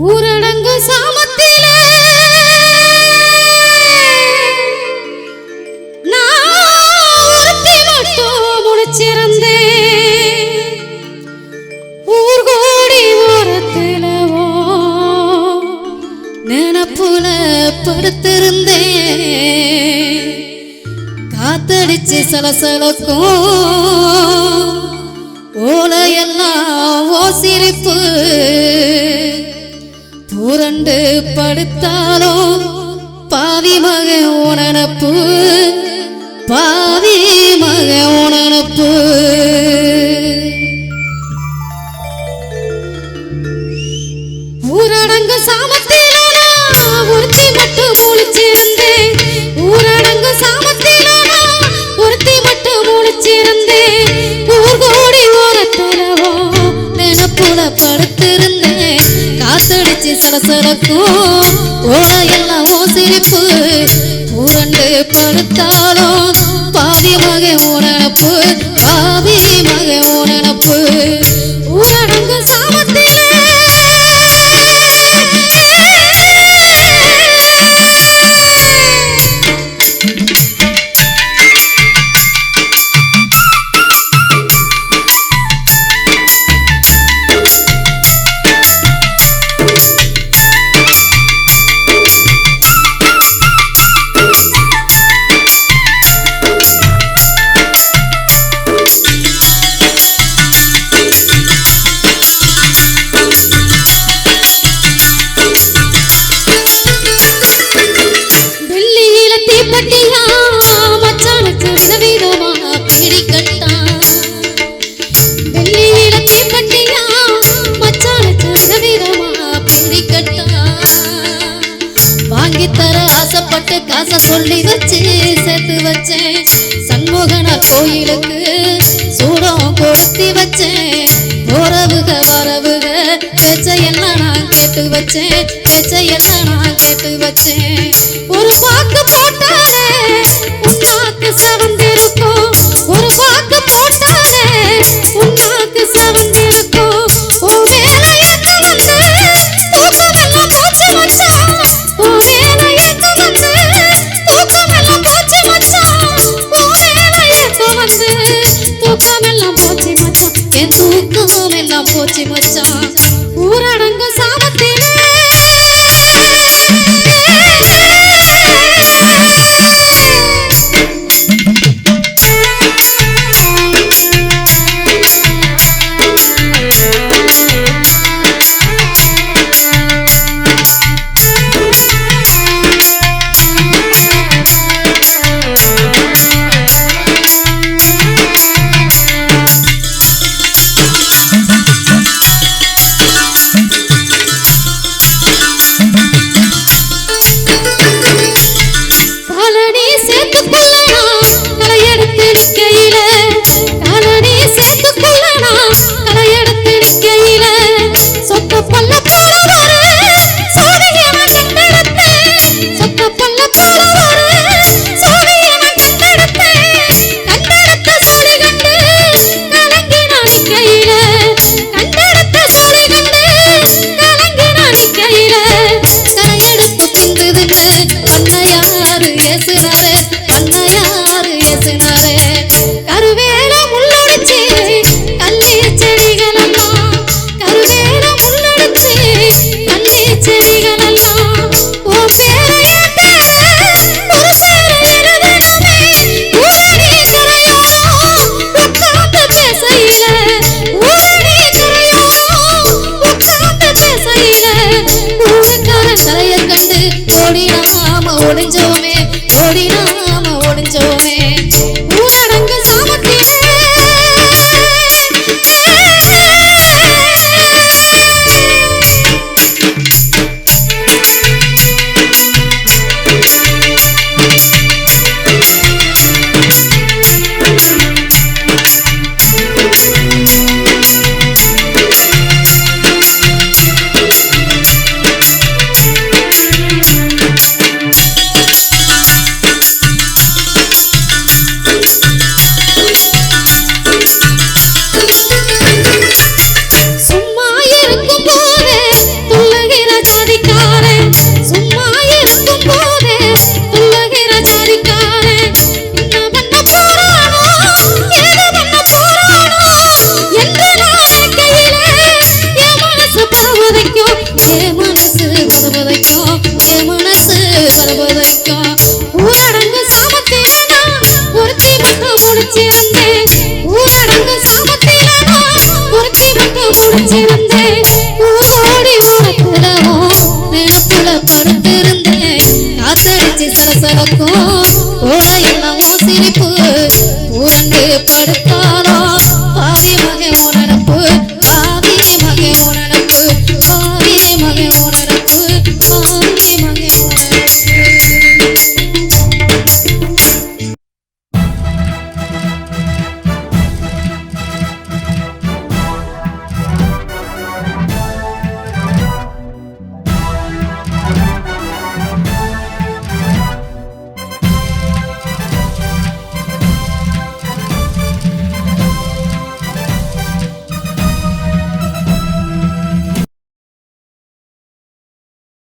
ஊரடங்கு சாமத்திலே. நினப்புல படுத்திருந்தேன் காத்தடிச்சு சலசலக்கும். ஓலையெல்லாம் ஓ சிரிப்பு. வந்து படுத்தாலோ வச்சு சரசரக்கும் ஓட எல்லாம் ஓ சிரிப்பு உரண்டு படுத்தாலும் பாதி மகன் உணப்பு பாதி மகன் உண ஆசை சொல்லி வச்சு சேர்த்து வச்சேன் சண்முகன கோயிலுக்கு சூடம் கொளுத்தி வச்சேன் உறவுக வரவுக பேச்சையெல்லாம் நான் கேட்டு வச்சேன். চোমে হরিনাম ওর চোমে காத்தடிச்சு ஓ ஓட என்னமோ சிரிப்பு ஊரங்கு படுத்தா.